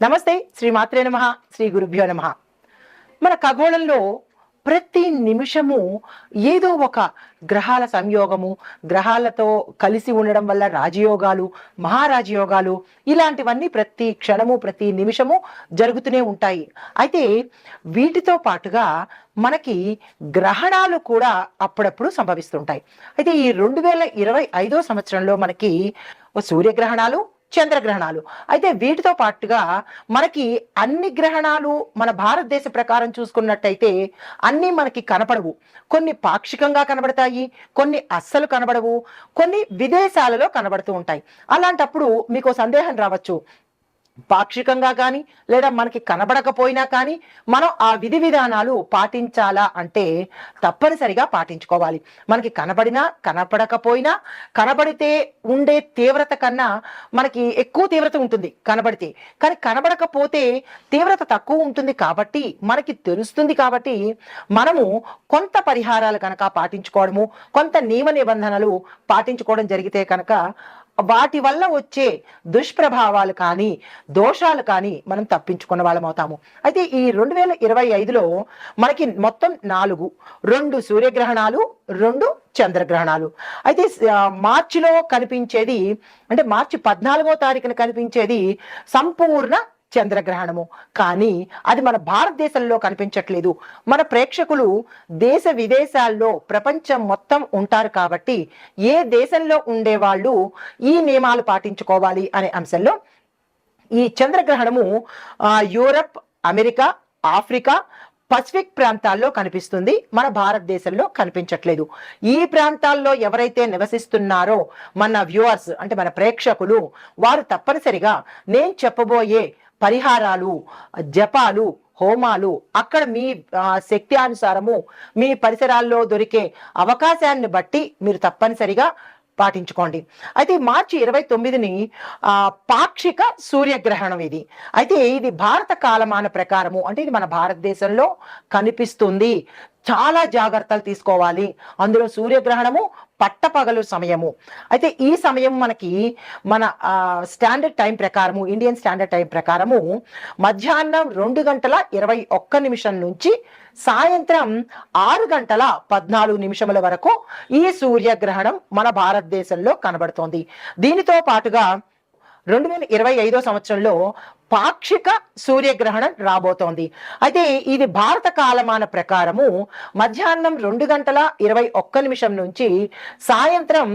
నమస్తే శ్రీ మాత్రే నమ శ్రీ గురుభ్యో నమ. మన ఖగోళంలో ప్రతి నిమిషము ఏదో ఒక గ్రహాల సంయోగము గ్రహాలతో కలిసి ఉండడం వల్ల రాజయోగాలు మహారాజయోగాలు ఇలాంటివన్నీ ప్రతి క్షణము ప్రతి నిమిషము జరుగుతూనే ఉంటాయి. అయితే వీటితో పాటుగా మనకి గ్రహణాలు కూడా అప్పుడప్పుడు సంభవిస్తుంటాయి. అయితే ఈ రెండు వేల ఇరవై ఐదో సంవత్సరంలో మనకి సూర్యగ్రహణాలు చంద్రగ్రహణాలు. అయితే వీటితో పాటుగా మనకి అన్ని గ్రహణాలు మన భారతదేశ ప్రకారం చూసుకున్నట్టయితే అన్నీ మనకి కనపడవు. కొన్ని పాక్షికంగా కనబడతాయి కొన్ని అస్సలు కనబడవు కొన్ని విదేశాలలో కనబడుతూ ఉంటాయి. అలాంటప్పుడు మీకు సందేహం రావచ్చు. పాక్షికంగా కానీ లేదా మనకి కనబడకపోయినా కానీ మనం ఆ విధి విధానాలు పాటించాలా అంటే తప్పనిసరిగా పాటించుకోవాలి. మనకి కనబడినా కనపడకపోయినా కనబడితే ఉండే తీవ్రత కన్నా మనకి ఎక్కువ తీవ్రత ఉంటుంది కనబడితే. కానీ కనబడకపోతే తీవ్రత తక్కువ ఉంటుంది కాబట్టి మనకి తెలుస్తుంది కాబట్టి మనము కొంత పరిహారాలు కనుక పాటించుకోవడము కొంత నియమ నిబంధనలు పాటించుకోవడం జరిగితే కనుక వాటి వల్ల వచ్చే దుష్ప్రభావాలు కానీ దోషాలు కానీ మనం తప్పించుకున్న వాళ్ళం అవుతాము. అయితే ఈ రెండు వేల ఇరవై ఐదులో మనకి మొత్తం నాలుగు రెండు సూర్యగ్రహణాలు రెండు చంద్రగ్రహణాలు. అయితే మార్చిలో కనిపించేది అంటే మార్చి పద్నాలుగో తారీఖున కనిపించేది సంపూర్ణ చంద్రగ్రహణము. కానీ అది మన భారతదేశంలో కనిపించట్లేదు. మన ప్రేక్షకులు దేశ విదేశాల్లో ప్రపంచం మొత్తం ఉంటారు కాబట్టి ఏ దేశంలో ఉండేవాళ్ళు ఈ నియమాలు పాటించుకోవాలి అనే అంశంలో ఈ చంద్రగ్రహణము యూరప్ అమెరికా ఆఫ్రికా పసిఫిక్ ప్రాంతాల్లో కనిపిస్తుంది. మన భారతదేశంలో కనిపించట్లేదు. ఈ ప్రాంతాల్లో ఎవరైతే నివసిస్తున్నారో మన వ్యూవర్స్ అంటే మన ప్రేక్షకులు వారు తప్పనిసరిగా నేను చెప్పబోయే పరిహారాలు జపాలు హోమాలు అక్కడ మీ శక్తి అనుసారము మీ పరిసరాల్లో దొరికే అవకాశాన్ని బట్టి మీరు తప్పనిసరిగా పాటించుకోండి. అయితే మార్చి ఇరవై తొమ్మిదిని పాక్షిక సూర్యగ్రహణం ఇది. అయితే ఇది భారత కాలమాన ప్రకారము అంటే ఇది మన భారతదేశంలో కనిపిస్తుంది. చాలా జాగ్రత్తలు తీసుకోవాలి. అందులో సూర్యగ్రహణము పట్టపగలు సమయము. అయితే ఈ సమయం మనకి మన స్టాండర్డ్ టైం ప్రకారము ఇండియన్ స్టాండర్డ్ టైం ప్రకారము మధ్యాహ్నం రెండు గంటల ఇరవై ఒక్క నిమిషం నుంచి సాయంత్రం ఆరు గంటల పద్నాలుగు నిమిషముల వరకు ఈ సూర్యగ్రహణం మన భారతదేశంలో కనబడుతోంది. దీనితో పాటుగా రెండు వేల ఇరవై ఐదో సంవత్సరంలో పాక్షిక సూర్యగ్రహణం రాబోతోంది. అయితే ఇది భారత కాలమాన ప్రకారము మధ్యాహ్నం రెండు గంటల ఇరవై ఒక్క నిమిషం నుంచి సాయంత్రం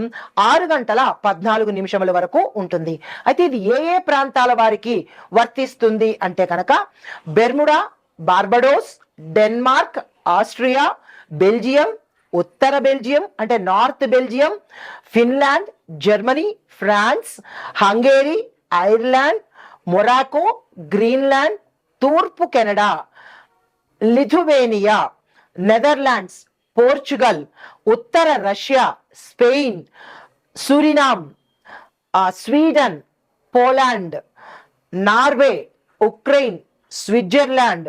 ఆరు గంటల పద్నాలుగు నిమిషముల వరకు ఉంటుంది. అయితే ఇది ఏ ఏ ప్రాంతాల వారికి వర్తిస్తుంది అంటే కనుక Bermuda Barbados Denmark Austria Belgium ఉత్తర బెల్జియం అంటే north Belgium Finland Germany France Hungary Ireland Morocco Greenland తూర్పు కెనడా లిథువేనియా నెదర్లాండ్స్ పోర్చుగల్ ఉత్తర రష్యా స్పెయిన్ సురినామ్ ఆ, Sweden Poland Norway Ukraine Switzerland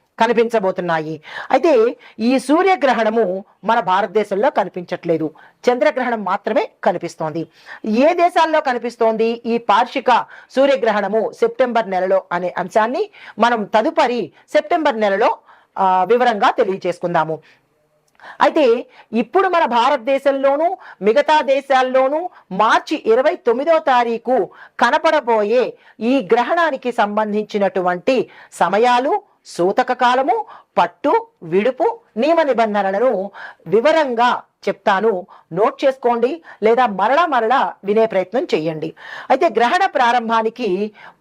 కనిపించబోతున్నాయి. అయితే ఈ సూర్యగ్రహణము మన భారతదేశంలో కనిపించట్లేదు. చంద్రగ్రహణం మాత్రమే కనిపిస్తోంది. ఏ దేశాల్లో కనిపిస్తోంది ఈ పార్షిక సూర్యగ్రహణము సెప్టెంబర్ నెలలో అనే అంశాన్ని మనం తదుపరి సెప్టెంబర్ నెలలో వివరంగా తెలియజేసుకుందాము. అయితే ఇప్పుడు మన భారతదేశంలోనూ మిగతా దేశాల్లోనూ మార్చి ఇరవై తొమ్మిదో తారీఖు కనపడబోయే ఈ గ్రహణానికి సంబంధించినటువంటి సమయాలు సూతక కాలము పట్టు విడుపు నియమ నిబంధనలను వివరంగా చెప్తాను. నోట్ చేసుకోండి లేదా మరలా మరలా వినే ప్రయత్నం చేయండి. అయితే గ్రహణ ప్రారంభానికి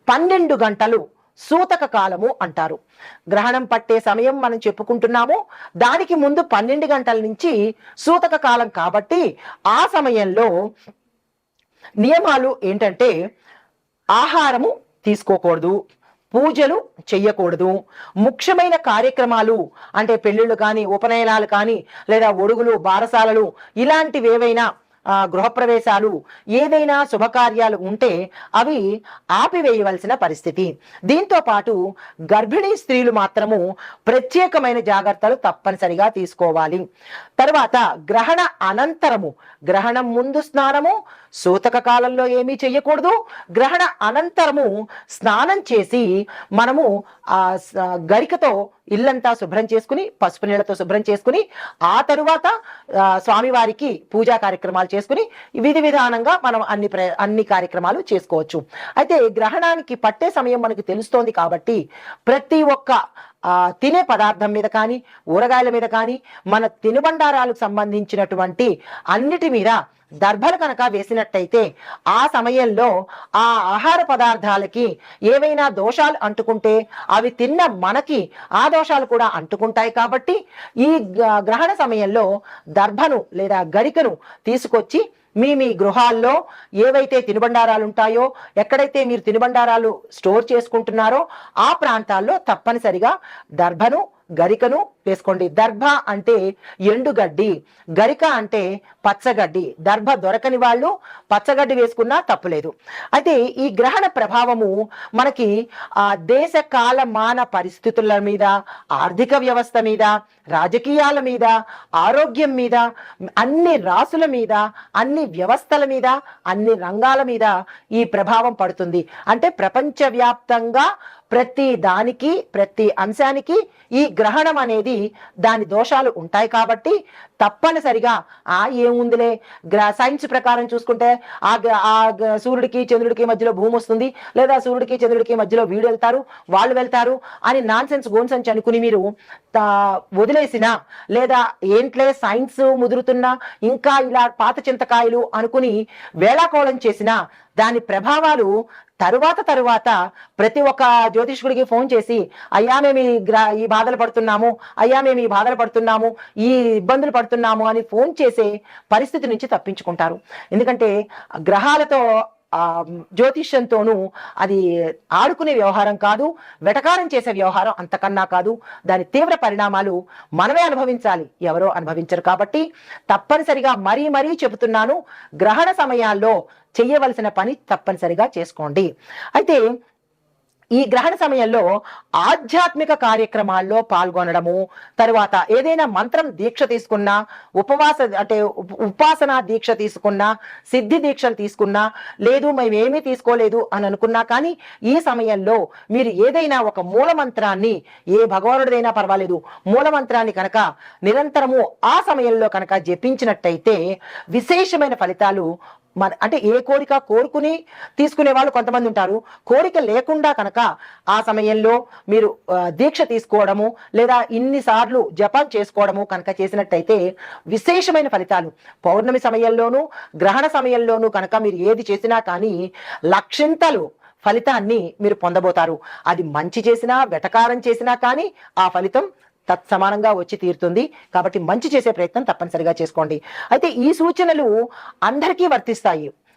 పన్నెండు గంటలు సూతక కాలము అంటారు. గ్రహణం పట్టే సమయం మనం చెప్పుకుంటున్నాము. దానికి ముందు పన్నెండు గంటల నుంచి సూతక కాలం కాబట్టి ఆ సమయంలో నియమాలు ఏంటంటే ఆహారము తీసుకోకూడదు. పూజలు చెయ్యకూడదు. ముఖ్యమైన కార్యక్రమాలు అంటే పెళ్ళిళ్ళు కానీ ఉపనయనాలు కానీ లేదా ఒడుగులు బారసాలలు ఇలాంటివి ఏవైనా గృహప్రవేశాలు ఏదైనా శుభకార్యాలు ఉంటే అవి ఆపివేయవలసిన పరిస్థితి. దీంతో పాటు గర్భిణీ స్త్రీలు మాత్రము ప్రత్యేకమైన జాగ్రత్తలు తప్పనిసరిగా తీసుకోవాలి. తర్వాత గ్రహణ అనంతరము. గ్రహణం ముందు స్నానము సూతక కాలంలో ఏమీ చెయ్యకూడదు. గ్రహణ అనంతరము స్నానం చేసి మనము ఆ గరికతో ఇల్లంతా శుభ్రం చేసుకుని పసుపు నీళ్ళతో శుభ్రం చేసుకుని ఆ తరువాత ఆ, స్వామివారికి పూజా కార్యక్రమాలు చేసుకుని విధి విధానంగా మనం అన్ని ప్ర- అన్ని కార్యక్రమాలు చేసుకోవచ్చు. అయితే గ్రహణానికి పట్టే సమయం మనకు తెలుస్తోంది కాబట్టి ప్రతి ఒక్క తినే పదార్థం మీద కానీ ఊరగాయల మీద కానీ మన తినుబండారాలకు సంబంధించినటువంటి అన్నిటి మీద దర్భలు కనుక వేసినట్టయితే ఆ సమయంలో ఆ ఆహార పదార్థాలకి ఏవైనా దోషాలు అంటుకుంటే అవి తిన్న మనకి ఆ దోషాలు కూడా అంటుకుంటాయి కాబట్టి ఈ గ- గ్రహణ సమయంలో దర్భను లేదా గరికను తీసుకొచ్చి మీ మీ గృహాల్లో ఏవైతే తినుబండారాలు ఉంటాయో ఎక్కడైతే మీరు తినుబండారాలు స్టోర్ చేసుకుంటున్నారో ఆ ప్రాంతాల్లో తప్పనిసరిగా దర్భను గరికను వేసుకోండి. దర్భ అంటే ఎండుగడ్డి గరిక అంటే పచ్చగడ్డి. దర్భ దొరకని వాళ్ళు పచ్చగడ్డి వేసుకున్నా తప్పులేదు. అయితే ఈ గ్రహణ ప్రభావము మనకి ఆ దేశ కాల మాన పరిస్థితుల మీద ఆర్థిక వ్యవస్థ మీద రాజకీయాల మీద ఆరోగ్యం మీద అన్ని రాసుల మీద అన్ని వ్యవస్థల మీద అన్ని రంగాల మీద ఈ ప్రభావం పడుతుంది. అంటే ప్రపంచవ్యాప్తంగా ప్రతి దానికి ప్రతి అంశానికి ఈ గ్రహణం అనేది దాని దోషాలు ఉంటాయి కాబట్టి తప్పనిసరిగా ఆ ఏముందిలే? గ్ర సైన్స్ ప్రకారం చూసుకుంటే ఆ ఆ సూర్యుడికి చంద్రుడికి మధ్యలో భూమి వస్తుంది లేదా సూర్యుడికి చంద్రుడికి మధ్యలో వీడు వెళ్తారు వాళ్ళు వెళ్తారు అని నాన్ సెన్స్ గోన్ సెన్స్ అనుకుని మీరు వదిలేసిన లేదా ఏంట్లే సైన్స్ ముదురుతున్నా ఇంకా ఇలా పాత చింతకాయలు అనుకుని వేళాకోళం చేసిన దాని ప్రభావాలు తరువాత తరువాత ప్రతి ఒక్క జ్యోతిష్కుడికి ఫోన్ చేసి అయ్యా మేము ఈ ఈ బాధలు పడుతున్నాము అయ్యా మేము ఈ బాధలు పడుతున్నాము ఈ ఇబ్బందులు పడుతున్నాము అని ఫోన్ చేసే పరిస్థితి నుంచి తప్పించుకుంటారు. ఎందుకంటే గ్రహాలతో ఆ జ్యోతిష్యంతోనూ అది ఆడుకునే వ్యవహారం కాదు వెటకారం చేసే వ్యవహారం అంతకన్నా కాదు. దాని తీవ్ర పరిణామాలు మనమే అనుభవించాలి. ఎవరో అనుభవించరు కాబట్టి తప్పనిసరిగా మరీ మరీ చెబుతున్నాను గ్రహణ సమయాల్లో చేయవలసిన పని తప్పనిసరిగా చేసుకోండి. అయితే ఈ గ్రహణ సమయంలో ఆధ్యాత్మిక కార్యక్రమాల్లో పాల్గొనడము తర్వాత ఏదైనా మంత్రం దీక్ష తీసుకున్నా ఉపవాస అంటే ఉపాసన దీక్ష తీసుకున్నా సిద్ధి దీక్షలు తీసుకున్నా లేదు మేము ఏమీ తీసుకోలేదు అని అనుకున్నా కానీ ఈ సమయంలో మీరు ఏదైనా ఒక మూల మంత్రాన్ని ఏ భగవానుడిదైనా పర్వాలేదు మూల మంత్రాన్ని కనుక నిరంతరము ఆ సమయంలో కనుక జపించినట్టయితే విశేషమైన ఫలితాలు మన అంటే ఏ కోరిక కోరుకుని తీసుకునే వాళ్ళు కొంతమంది ఉంటారు. కోరిక లేకుండా కనుక ఆ సమయంలో మీరు దీక్ష తీసుకోవడము లేదా ఇన్నిసార్లు జపం చేసుకోవడము కనుక చేసినట్టయితే విశేషమైన ఫలితాలు. పౌర్ణమి సమయంలోనూ గ్రహణ సమయంలోనూ కనుక మీరు ఏది చేసినా కానీ లక్షింతలు ఫలితాన్ని మీరు పొందబోతారు. అది మంచి చేసినా వెటకారం చేసినా కానీ ఆ ఫలితం తత్సమానంగా వచ్చి తీరుతుంది. కాబట్టి మంచి చేసే ప్రయత్నం తప్పనిసరిగా చేసుకోండి. అయితే ఈ సూచనలు అందరికీ వర్తిస్తాయి.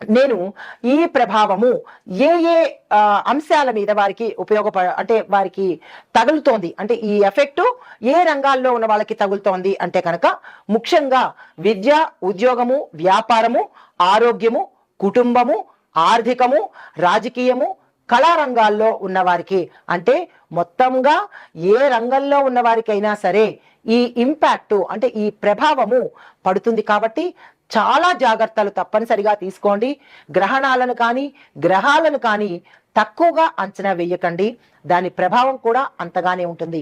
నేను ఈ ప్రభావము ఏ ఏ అంశాల మీద వారికి ఉపయోగపడ అంటే వారికి తగులుతోంది. అంటే ఈ ఎఫెక్టు ఏ రంగాల్లో ఉన్న వాళ్ళకి తగులుతోంది అంటే కనుక ముఖ్యంగా విద్య ఉద్యోగము వ్యాపారము ఆరోగ్యము కుటుంబము ఆర్థికము రాజకీయము కళారంగాల్లో ఉన్నవారికి అంటే మొత్తంగా ఏ రంగంలో ఉన్న వారికైనా సరే ఈ ఇంపాక్టు అంటే ఈ ప్రభావము పడుతుంది కాబట్టి చాలా జాగ్రత్తలు తప్పనిసరిగా తీసుకోండి. గ్రహణాలను కానీ గ్రహాలను కానీ తక్కువగా అంచనా వేయకండి. దాని ప్రభావం కూడా అంతగానే ఉంటుంది.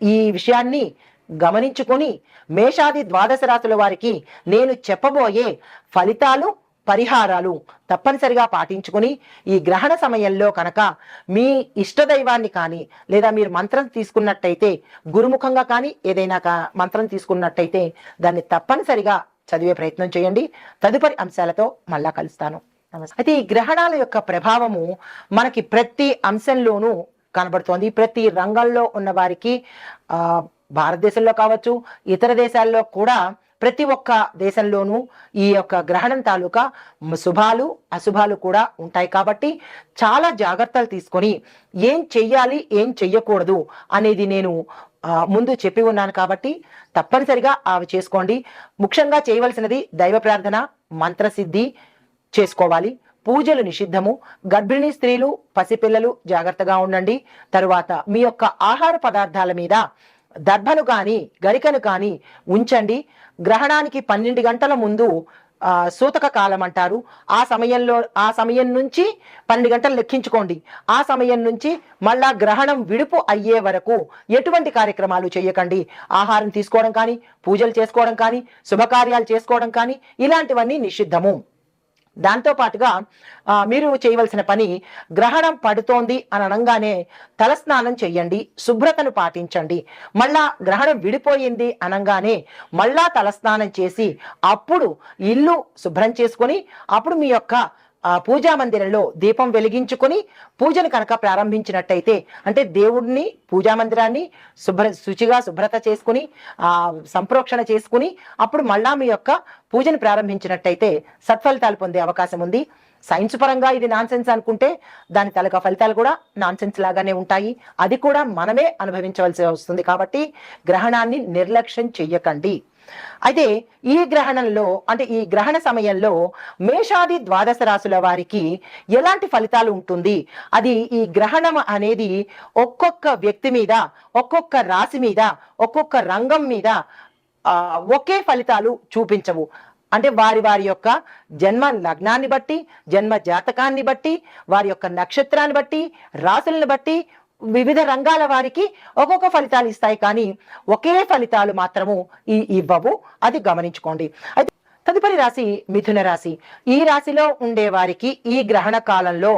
ఈ విషయాన్ని గమనించుకొని మేషాది ద్వాదశ రాశుల వారికి నేను చెప్పబోయే ఫలితాలు పరిహారాలు తప్పనిసరిగా పాటించుకుని ఈ గ్రహణ సమయంలో కనుక మీ ఇష్టదైవాన్ని కానీ లేదా మీరు మంత్రం తీసుకున్నట్టయితే గురుముఖంగా కానీ ఏదైనా కా- మంత్రం తీసుకున్నట్టయితే దాన్ని తప్పనిసరిగా చదివే ప్రయత్నం చేయండి. తదుపరి అంశాలతో మళ్ళా కలుస్తాను. నమస్తే. అయితే ఈ గ్రహణాల యొక్క ప్రభావము మనకి ప్రతి అంశంలోనూ కనబడుతోంది. ప్రతి రంగంలో ఉన్న వారికి ఆ భారతదేశంలో కావచ్చు ఇతర దేశాల్లో కూడా ప్రతి ఒక్క దేశంలోనూ ఈ యొక్క గ్రహణం తాలూకా శుభాలు అశుభాలు కూడా ఉంటాయి. కాబట్టి చాలా జాగ్రత్తలు తీసుకొని ఏం చెయ్యాలి ఏం చెయ్యకూడదు అనేది నేను ముందు చెప్పి ఉన్నాను కాబట్టి తప్పనిసరిగా అవి చేసుకోండి. ముఖ్యంగా చేయవలసినది దైవ ప్రార్థన మంత్రసిద్ధి చేసుకోవాలి. పూజలు నిషిద్ధము. గర్భిణీ స్త్రీలు పసిపిల్లలు జాగ్రత్తగా ఉండండి. తరువాత మీ యొక్క ఆహార పదార్థాల మీద దర్భను కానీ గరికను కానీ ఉంచండి. గ్రహణానికి పన్నెండు గంటల ముందు సూతక కాలం అంటారు. ఆ సమయంలో ఆ సమయం నుంచి పన్నెండు గంటలు లెక్కించుకోండి. ఆ సమయం నుంచి మళ్ళా గ్రహణం విడుపు అయ్యే వరకు ఎటువంటి కార్యక్రమాలు చేయకండి. ఆహారం తీసుకోవడం కానీ పూజలు చేసుకోవడం కానీ శుభకార్యాలు చేసుకోవడం కానీ ఇలాంటివన్నీ నిషిద్ధము. దాంతో పాటుగా మీరు చేయవలసిన పని గ్రహణం పడుతోంది అని అనగానే తలస్నానం చెయ్యండి శుభ్రతను పాటించండి. మళ్ళా గ్రహణం విడిపోయింది అనగానే మళ్ళా తలస్నానం చేసి అప్పుడు ఇల్లు శుభ్రం చేసుకొని అప్పుడు మీ యొక్క ఆ పూజా మందిరంలో దీపం వెలిగించుకొని పూజను కనుక ప్రారంభించినట్టయితే అంటే దేవుడిని పూజా మందిరాన్ని శుభ్ర శుచిగా శుభ్రత చేసుకుని ఆ సంప్రోక్షణ చేసుకుని అప్పుడు మళ్ళా మీ యొక్క పూజను ప్రారంభించినట్టయితే సత్ఫలితాలు పొందే అవకాశం ఉంది. సైన్స్ పరంగా ఇది నాన్సెన్స్ అనుకుంటే దాని తలక ఫలితాలు కూడా నాన్సెన్స్ లాగానే ఉంటాయి. అది కూడా మనమే అనుభవించవలసి వస్తుంది కాబట్టి గ్రహణాన్ని నిర్లక్ష్యం చెయ్యకండి. అయితే ఈ గ్రహణంలో అంటే ఈ గ్రహణ సమయంలో మేషాది ద్వాదశ రాశుల వారికి ఎలాంటి ఫలితాలు ఉంటుంది? అది ఈ గ్రహణం అనేది ఒక్కొక్క వ్యక్తి మీద ఒక్కొక్క రాశి మీద ఒక్కొక్క రంగం మీద ఒకే ఫలితాలు చూపించవు. అంటే వారి వారి యొక్క జన్మ లగ్నాన్ని బట్టి జన్మ జాతకాన్ని బట్టి వారి యొక్క నక్షత్రాన్ని బట్టి రాశులను బట్టి వివిధ రంగాల వారికి ఒక్కొక్క ఫలితాలు ఇస్తాయి కానీ ఒకే ఫలితాలు మాత్రము ఈ ఇవ్వవు. అది గమనించుకోండి. అయితే తదుపరి రాశి మిథున రాశి. ఈ రాశిలో ఉండే వారికి ఈ గ్రహణ కాలంలో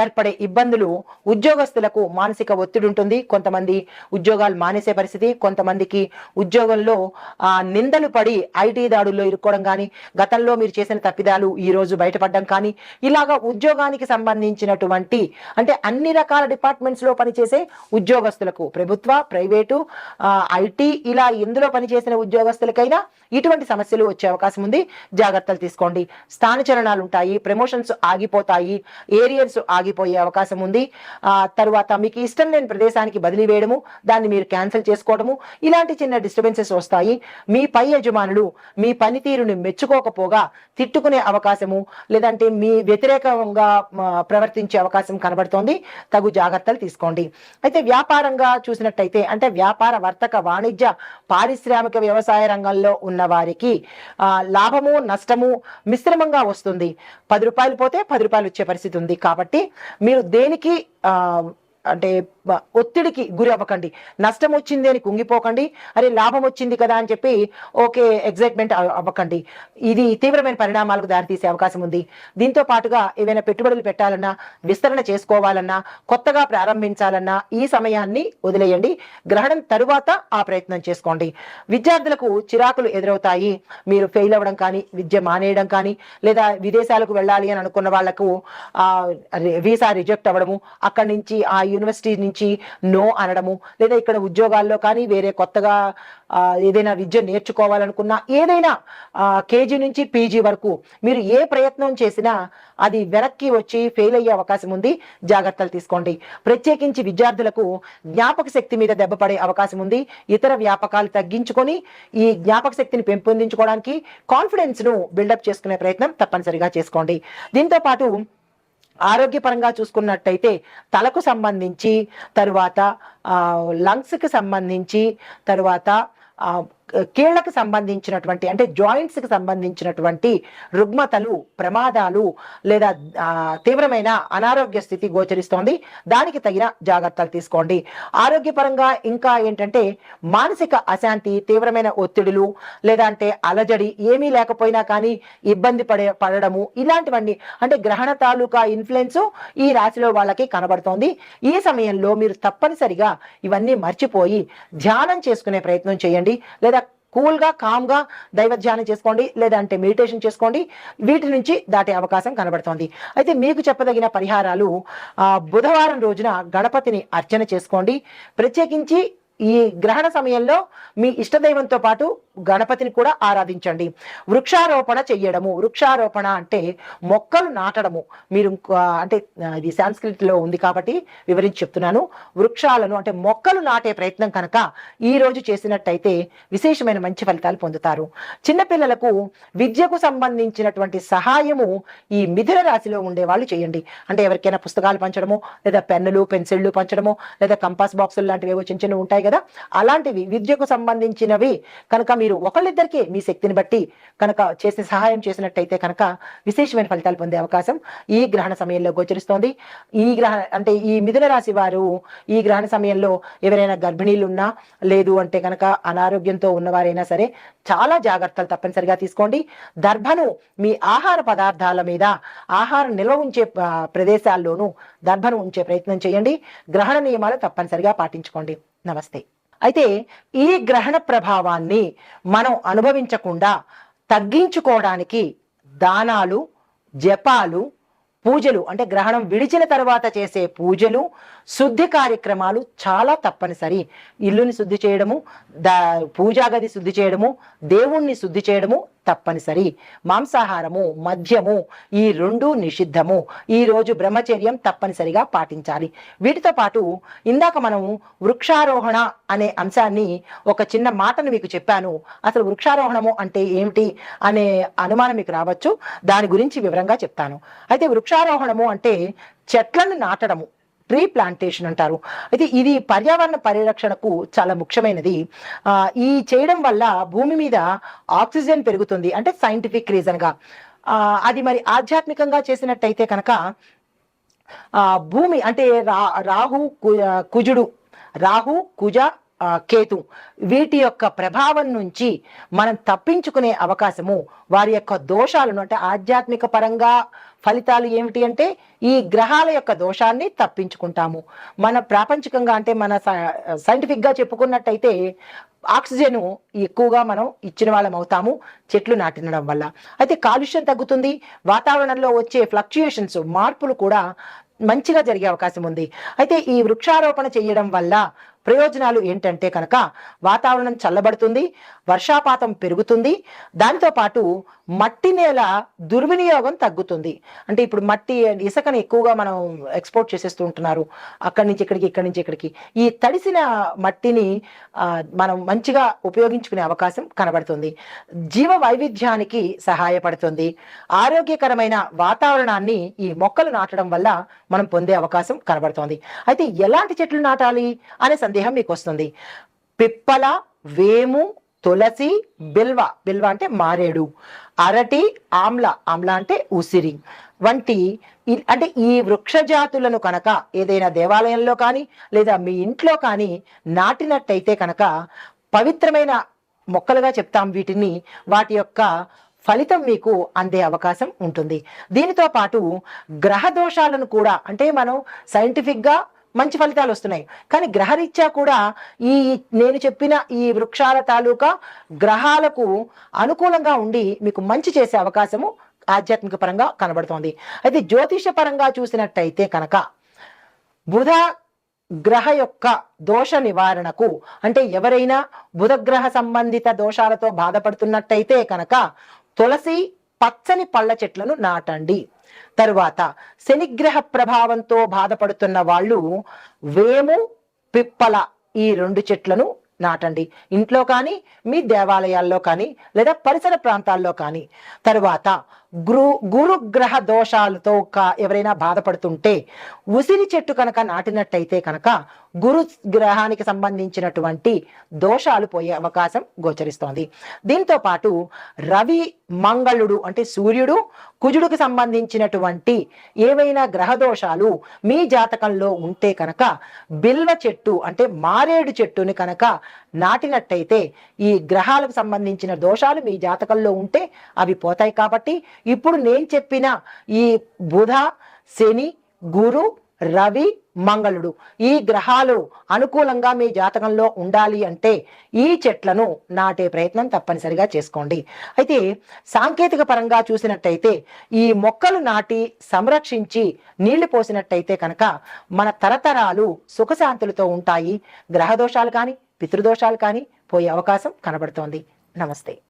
ఏర్పడే ఇబ్బందులు ఉద్యోగస్తులకు మానసిక ఒత్తిడి ఉంటుంది. కొంతమంది ఉద్యోగాలు మానేసే పరిస్థితి కొంతమందికి ఉద్యోగంలో ఆ, నిందలు పడి ఐటీ దాడుల్లో ఇరుక్కోవడం కానీ గతంలో మీరు చేసిన తప్పిదాలు ఈ రోజు బయటపడడం కానీ ఇలాగా ఉద్యోగానికి సంబంధించినటువంటి అంటే అన్ని రకాల డిపార్ట్మెంట్స్లో పనిచేసే ఉద్యోగస్తులకు ప్రభుత్వ ప్రైవేటు ఐటీ ఇలా ఎందులో పనిచేసిన ఉద్యోగస్తులకైనా ఇటువంటి సమస్యలు వచ్చే అవకాశం ఉంది. జాగ్రత్తలు తీసుకోండి. స్థానచరణాలు ఉంటాయి ప్రమోషన్స్ ఆగిపోతాయి ఏరియర్స్ ఆగిపోయే అవకాశం ఉంది. ఆ తర్వాత మీకు ఇష్టం లేని ప్రదేశానికి బదిలీ వేయడము దాన్ని మీరు క్యాన్సిల్ చేసుకోవడము ఇలాంటి చిన్న డిస్టర్బెన్సెస్ వస్తాయి. మీ పై యజమానులు మీ పనితీరుని మెచ్చుకోకపోగా తిట్టుకునే అవకాశము లేదంటే మీ వ్యతిరేకంగా ప్రవర్తించే అవకాశం కనబడుతోంది. తగు జాగ్రత్తలు తీసుకోండి. అయితే వ్యాపారంగా చూసినట్టయితే అంటే వ్యాపార వర్తక వాణిజ్య పారిశ్రామిక వ్యవసాయ రంగంలో ఉన్న వారికి లాభం లాభము నష్టము మిశ్రమంగా వస్తుంది. పది రూపాయలు పోతే పది రూపాయలు వచ్చే పరిస్థితి ఉంది. కాబట్టి మీరు దేనికి ఆ, అంటే ఒత్తిడికి గురి అవ్వకండి. నష్టం వచ్చింది అని కుంగిపోకండి. అరే లాభం వచ్చింది కదా అని చెప్పి ఓకే ఎగ్జైట్మెంట్ అవ్వకండి. ఇది తీవ్రమైన పరిణామాలకు దారితీసే అవకాశం ఉంది. దీంతో పాటుగా ఏవైనా పెట్టుబడులు పెట్టాలన్నా విస్తరణ చేసుకోవాలన్నా కొత్తగా ప్రారంభించాలన్నా ఈ సమయాన్ని వదిలేయండి. గ్రహణం తరువాత ఆ ప్రయత్నం చేసుకోండి. విద్యార్థులకు చిరాకులు ఎదురవుతాయి. మీరు ఫెయిల్ అవ్వడం కానీ విద్య మానేయడం కానీ లేదా విదేశాలకు వెళ్ళాలి అని అనుకున్న వాళ్ళకు ఆ వీసా రిజెక్ట్ అవ్వడము అక్కడి నుంచి ఆ యూనివర్సిటీ నుంచి నో అనడము లేదా ఇక్కడ ఉద్యోగాల్లో కానీ వేరే కొత్తగా ఏదైనా విద్య నేర్చుకోవాలనుకున్నా ఏదైనా కేజీ నుంచి పీజీ వరకు మీరు ఏ ప్రయత్నం చేసినా అది వెనక్కి వచ్చి ఫెయిల్ అయ్యే అవకాశం ఉంది. జాగ్రత్తలు తీసుకోండి. ప్రత్యేకించి విద్యార్థులకు జ్ఞాపక శక్తి మీద దెబ్బపడే అవకాశం ఉంది. ఇతర వ్యాపకాలు తగ్గించుకొని ఈ జ్ఞాపక శక్తిని పెంపొందించుకోవడానికి కాన్ఫిడెన్స్ను బిల్డప్ చేసుకునే ప్రయత్నం తప్పనిసరిగా చేసుకోండి. దీంతో పాటు ఆరోగ్యపరంగా చూసుకున్నట్టయితే తలకు సంబంధించి తరువాత లంగ్స్కి సంబంధించి తరువాత కీళ్ళకు సంబంధించినటువంటి అంటే జాయింట్స్కి సంబంధించినటువంటి రుగ్మతలు ప్రమాదాలు లేదా తీవ్రమైన అనారోగ్య స్థితి గోచరిస్తోంది. దానికి తగిన జాగ్రత్తలు తీసుకోండి. ఆరోగ్యపరంగా ఇంకా ఏంటంటే మానసిక అశాంతి తీవ్రమైన ఒత్తిడులు లేదా అంటే అలజడి ఏమీ లేకపోయినా కానీ ఇబ్బంది పడే పడడము ఇలాంటివన్నీ అంటే గ్రహణ తాలూకా ఇన్ఫ్లుయెన్స్ ఈ రాశిలో వాళ్ళకి కనబడుతోంది. ఈ సమయంలో మీరు తప్పనిసరిగా ఇవన్నీ మర్చిపోయి ధ్యానం చేసుకునే ప్రయత్నం చేయండి. లేదా కూల్గా కామ్గా దైవ ధ్యానం చేసుకోండి లేదంటే మెడిటేషన్ చేసుకోండి. వీటి నుంచి దాటే అవకాశం కనబడుతోంది. అయితే మీకు చెప్పదగిన పరిహారాలు ఆ, బుధవారం రోజున గణపతిని అర్చన చేసుకోండి. ప్రత్యేకించి ఈ గ్రహణ సమయంలో మీ ఇష్టదైవంతో పాటు గణపతిని కూడా ఆరాధించండి. వృక్షారోపణ చెయ్యడము. వృక్షారోపణ అంటే మొక్కలు నాటడము. మీరు అంటే ఇది సాంస్క్రిట్ ఉంది కాబట్టి వివరించి చెప్తున్నాను. వృక్షాలను అంటే మొక్కలు నాటే ప్రయత్నం కనుక ఈ రోజు చేసినట్టయితే విశేషమైన మంచి ఫలితాలు పొందుతారు. చిన్నపిల్లలకు విద్యకు సంబంధించినటువంటి సహాయము ఈ మిథున రాశిలో ఉండే వాళ్ళు చేయండి. అంటే ఎవరికైనా పుస్తకాలు పంచడము లేదా పెన్నులు పెన్సిళ్ళు పంచడము లేదా కంపాస్ బాక్సులు లాంటివి ఏవో చిన్న చిన్నవి ఉంటాయి కదా అలాంటివి విద్యకు సంబంధించినవి కనుక మీరు ఒకళ్ళిద్దరికే మీ శక్తిని బట్టి కనుక చేసే సహాయం చేసినట్టయితే కనుక విశేషమైన ఫలితాలు పొందే అవకాశం ఈ గ్రహణ సమయంలో గోచరిస్తోంది. ఈ గ్రహ అంటే ఈ మిథున రాశి వారు ఈ గ్రహణ సమయంలో ఎవరైనా గర్భిణీలు ఉన్నా లేదు అంటే కనుక అనారోగ్యంతో ఉన్నవారైనా సరే చాలా జాగ్రత్తలు తప్పనిసరిగా తీసుకోండి. దర్భను మీ ఆహార పదార్థాల మీద ఆహారం నిల్వ ఉంచే ప్రదేశాల్లోనూ దర్భను ఉంచే ప్రయత్నం చేయండి. గ్రహణ నియమాలు తప్పనిసరిగా పాటించుకోండి. నమస్తే. అయితే ఈ గ్రహణ ప్రభావాన్ని మనం అనుభవించకుండా తగ్గించుకోవడానికి దానాలు జపాలు పూజలు అంటే గ్రహణం విడిచిన తర్వాత చేసే పూజలు శుద్ధి కార్యక్రమాలు చాలా తప్పనిసరి. ఇల్లుని శుద్ధి చేయడము దా పూజా గది శుద్ధి చేయడము దేవుణ్ణి శుద్ధి చేయడము తప్పనిసరి. మాంసాహారము మద్యము ఈ రెండు నిషిద్ధము. ఈ రోజు బ్రహ్మచర్యం తప్పనిసరిగా పాటించాలి. వీటితో పాటు ఇందాక మనం వృక్షారోహణ అనే అంశాన్ని ఒక చిన్న మాటను మీకు చెప్పాను. అసలు వృక్షారోహణము అంటే ఏమిటి అనే అనుమానం మీకు రావచ్చు. దాని గురించి వివరంగా చెప్తాను. అయితే వృక్షారోహణము అంటే చెట్లను నాటడము. ట్రీ ప్లాంటేషన్ అంటారు. అయితే ఇది పర్యావరణ పరిరక్షణకు చాలా ముఖ్యమైనది. ఈ చేయడం వల్ల భూమి మీద ఆక్సిజన్ పెరుగుతుంది. అంటే సైంటిఫిక్ రీజన్గా అది మరి ఆధ్యాత్మికంగా చేసినట్టయితే కనుక భూమి అంటే రా రాహు కు- కుజుడు. రాహు కుజ కేతు. వీటి యొక్క ప్రభావం నుంచి మనం తప్పించుకునే అవకాశము వారి యొక్క దోషాలను అంటే ఆధ్యాత్మిక పరంగా ఫలితాలు ఏమిటి అంటే ఈ గ్రహాల యొక్క దోషాన్ని తప్పించుకుంటాము. మన ప్రాపంచికంగా అంటే మన సైంటిఫిక్గా చెప్పుకున్నట్టయితే ఆక్సిజన్ ఎక్కువగా మనం ఇచ్చిన వాళ్ళం అవుతాము చెట్లు నాటినడం వల్ల. అయితే కాలుష్యం తగ్గుతుంది వాతావరణంలో వచ్చే ఫ్లక్చుయేషన్స్ మార్పులు కూడా మంచిగా జరిగే అవకాశం ఉంది. అయితే ఈ వృక్షారోపణ చేయడం వల్ల ప్రయోజనాలు ఏంటంటే కనుక వాతావరణం చల్లబడుతుంది వర్షాపాతం పెరుగుతుంది దానితో పాటు మట్టి నేల దుర్వినియోగం తగ్గుతుంది. అంటే ఇప్పుడు మట్టి ఇసుకని ఎక్కువగా మనం ఎక్స్పోర్ట్ చేసేస్తూ ఉంటున్నారు. అక్కడి నుంచి ఇక్కడికి ఇక్కడి నుంచి ఇక్కడికి. ఈ తడిసిన మట్టిని మనం మంచిగా ఉపయోగించుకునే అవకాశం కనబడుతుంది. జీవ వైవిధ్యానికి సహాయపడుతుంది. ఆరోగ్యకరమైన వాతావరణాన్ని ఈ మొక్కలు నాటడం వల్ల మనం పొందే అవకాశం కనబడుతోంది. అయితే ఎలాంటి చెట్లు నాటాలి అనే సందేహం మీకు వస్తుంది పిప్పల వేము తులసి బిల్వ. బిల్వ అంటే మారేడు. అరటి ఆమ్ల. ఆమ్ల అంటే ఉసిరి. వంటి అంటే ఈ వృక్ష జాతులను కనుక ఏదైనా దేవాలయంలో కానీ లేదా మీ ఇంట్లో కానీ నాటినట్టయితే కనుక పవిత్రమైన మొక్కలుగా చెప్తాం వీటిని. వాటి యొక్క ఫలితం మీకు అందే అవకాశం ఉంటుంది. దీనితో పాటు గ్రహ దోషాలను కూడా అంటే మనం సైంటిఫిక్గా మంచి ఫలితాలు వస్తున్నాయి. కానీ గ్రహరీత్యా కూడా ఈ నేను చెప్పిన ఈ వృక్షాల తాలూకా గ్రహాలకు అనుకూలంగా ఉండి మీకు మంచి చేసే అవకాశము ఆధ్యాత్మిక పరంగా కనబడుతోంది. అయితే జ్యోతిష పరంగా చూసినట్టయితే కనుక బుధ గ్రహ యొక్క దోష నివారణకు అంటే ఎవరైనా బుధగ్రహ సంబంధిత దోషాలతో బాధపడుతున్నట్టయితే కనుక తులసి పచ్చని పళ్ళ చెట్లను నాటండి. తరువాత శనిగ్రహ ప్రభావంతో బాధపడుతున్న వాళ్ళు వేము పిప్పల ఈ రెండు చెట్లను నాటండి. ఇంట్లో కానీ మీ దేవాలయాల్లో కానీ లేదా పరిసర ప్రాంతాల్లో కానీ. తరువాత గురు గురుగ్రహ దోషాలతో కా- ఎవరైనా బాధపడుతుంటే ఉసిరి చెట్టు కనుక నాటినట్టయితే కనుక గురు గ్రహానికి సంబంధించినటువంటి దోషాలు పోయే అవకాశం గోచరిస్తోంది. దీంతో పాటు రవి మంగళుడు అంటే సూర్యుడు కుజుడికి సంబంధించినటువంటి ఏవైనా గ్రహ దోషాలు మీ జాతకంలో ఉంటే కనుక బిల్వ చెట్టు అంటే మారేడు చెట్టుని కనుక నాటినట్టయితే ఈ గ్రహాలకు సంబంధించిన దోషాలు మీ జాతకంలో ఉంటే అవి పోతాయి కాబట్టి ఇప్పుడు నేను చెప్పిన ఈ బుధ శని గురు రవి మంగళుడు ఈ గ్రహాలు అనుకూలంగా మీ జాతకంలో ఉండాలి అంటే ఈ చెట్లను నాటే ప్రయత్నం తప్పనిసరిగా చేసుకోండి. అయితే సాంకేతిక పరంగా చూసినట్టయితే ఈ మొక్కలు నాటి సంరక్షించి నీళ్ళు పోసినట్టయితే కనుక మన తరతరాలు సుఖశాంతులతో ఉంటాయి. గ్రహ దోషాలు కానీ పితృదోషాలు కానీ పోయే అవకాశం కనబడుతోంది. నమస్తే.